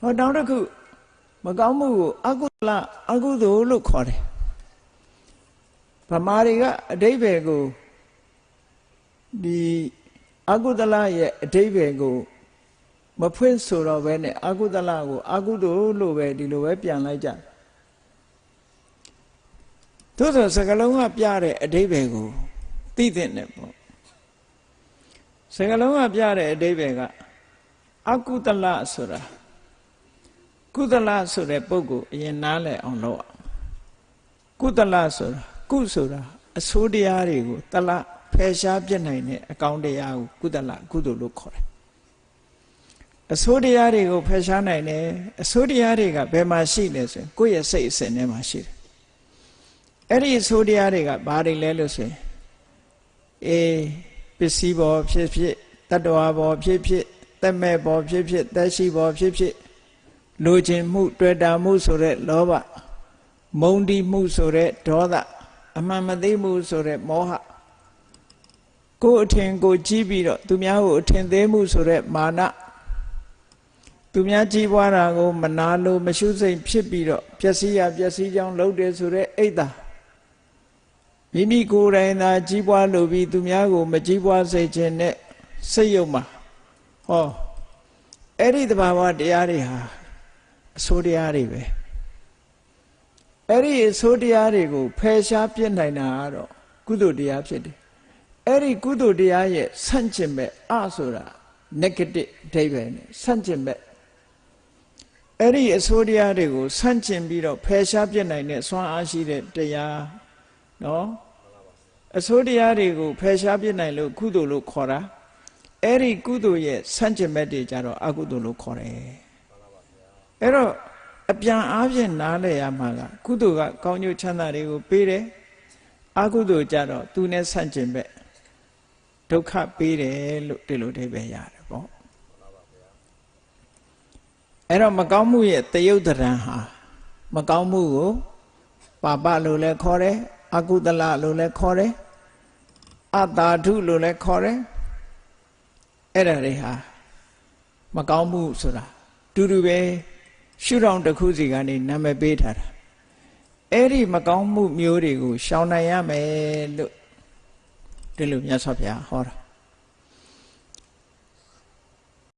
ဟောနောက်တစ်ခုမကောင်းမှုကိုအကုသလအကုသိုလ်လို့ခေါ်တယ်ဗမာတွေကအတိဘယ်ကိုဒီအကုသလရဲ့အတိဘယ်ကိုမဖွင့်ဆိုတော့ဘဲနဲ့အကုသလကိုအကုသိုလ်လို့ပဲဒီလိုပဲပြန်လိုက်ကြတယ်သို့သောစကလုံးကပြတဲ့အတိဘယ်ကိုသိတဲ့နဲ့ပေါ့စကလုံးကပြတဲ့အတိဘယ်ကအကုသလဆိုတာ ကုသလဆိုတဲ့ပုဂ္ဂိုလ်အရင်နားလည်အောင်လုပ်အောင်ကုသလဆိုတာကုဆိုတာအဆိုးတရားတွေကိုတလဖယ်ရှားပြစ်နိုင်တဲ့အကောင်းတရားကိုကုသလကုသိုလ်လို့ခေါ်တယ်အဆိုးတရားတွေကိုဖယ်ရှားနိုင်တယ်အဆိုးတရားတွေကဘယ်မှာရှိလဲဆိုရင်ကိုယ့်ရဲ့စိတ်အစဉ်ထဲမှာရှိတယ်အဲ့ဒီအဆိုးတရားတွေကဘာတွေလဲလို့ဆိုရင်အေးပစ္စည်းပေါ်ဖြစ်ဖြစ်တတ္တဝါပေါ်ဖြစ်ဖြစ်သက်မဲ့ပေါ်ဖြစ်ဖြစ်သက်ရှိပေါ်ဖြစ်ဖြစ် လိုချင်မှုတွေ့တာမှုဆိုတဲ့လောဘမုန်းတီးမှုဆိုတဲ့ဒေါသအမှန်မသိမှုဆိုတဲ့မောဟကိုယ်အထင်ကိုကြီးပြီးတော့သူများကိုအထင်သေးမှုဆိုတဲ့မာနသူများကြီးပွားတာကိုမနာလို့မရှုစိတ်ဖြစ်ပြီးတော့ပျက်စီးရပျက်စီးကြောင်းလုပ်တယ်ဆိုတဲ့အိတ်တာမိမိကိုယ်တိုင်သာကြီးပွားလို့ပြီးသူများကိုမကြီးပွားစေခြင်းနဲ့စိတ်ယုံမှာဟောအဲ့ဒီတဘာဝတရားတွေဟာ အဆိုးတရားတွေပဲအဲ့ဒီအဆိုးတရားတွေကိုဖယ်ရှားပြစ်နိုင်တာကတော့ကုသိုလ်တရားဖြစ်တယ်အဲ့ဒီကုသိုလ်တရားရဲ့ဆန့်ကျင်ဘက်အဆိုတာ negative အဓိပ္ပာယ်နဲ့ဆန့်ကျင်ဘက်အဲ့ဒီအဆိုးတရားတွေကိုဆန့်ကျင်ပြီးတော့ဖယ်ရှားပြစ်နိုင်တဲ့ဆွမ်းအားရှိတဲ့တရားနော်အဆိုးတရားတွေကိုဖယ်ရှားပြစ်နိုင်လို့ကုသိုလ်လို့ခေါ်တာအဲ့ဒီကုသိုလ်ရဲ့ဆန့်ကျင်ဘက်တွေကြတော့အကုသိုလ်လို့ခေါ်တယ် အဲ့တော့အပြန်အားဖြင့်နားလဲရမှာကကုသိုလ်ကကောင်းကျိုးချမ်းသာတွေကိုပေးတယ်အကုသိုလ်ကြတော့သူနဲ့ဆန့်ကျင်ဘက်ဒုက္ခပေးတယ်လို့ဒီလိုအဓိပ္ပာယ်ရတယ်ပေါ့အဲ့တော့မကောင်းမှုရဲ့တယုတ်တရံဟာမကောင်းမှုကိုပါပလို့လည်းခေါ်တယ်အကုသလလို့လည်းခေါ်တယ်အတာထုလို့လည်းခေါ်တယ်အဲ့ဒါတွေဟာမကောင်းမှုဆိုတာတူတူပဲ ရှုထောင့်တစ်ခုစီကနေနာမည်ပေးထားတာအဲ့ဒီမကောင်းမှုမျိုးတွေကိုရှောင်နိုင်ရမယ်လို့ဒီလိုမြတ်စွာဘုရားဟောတာ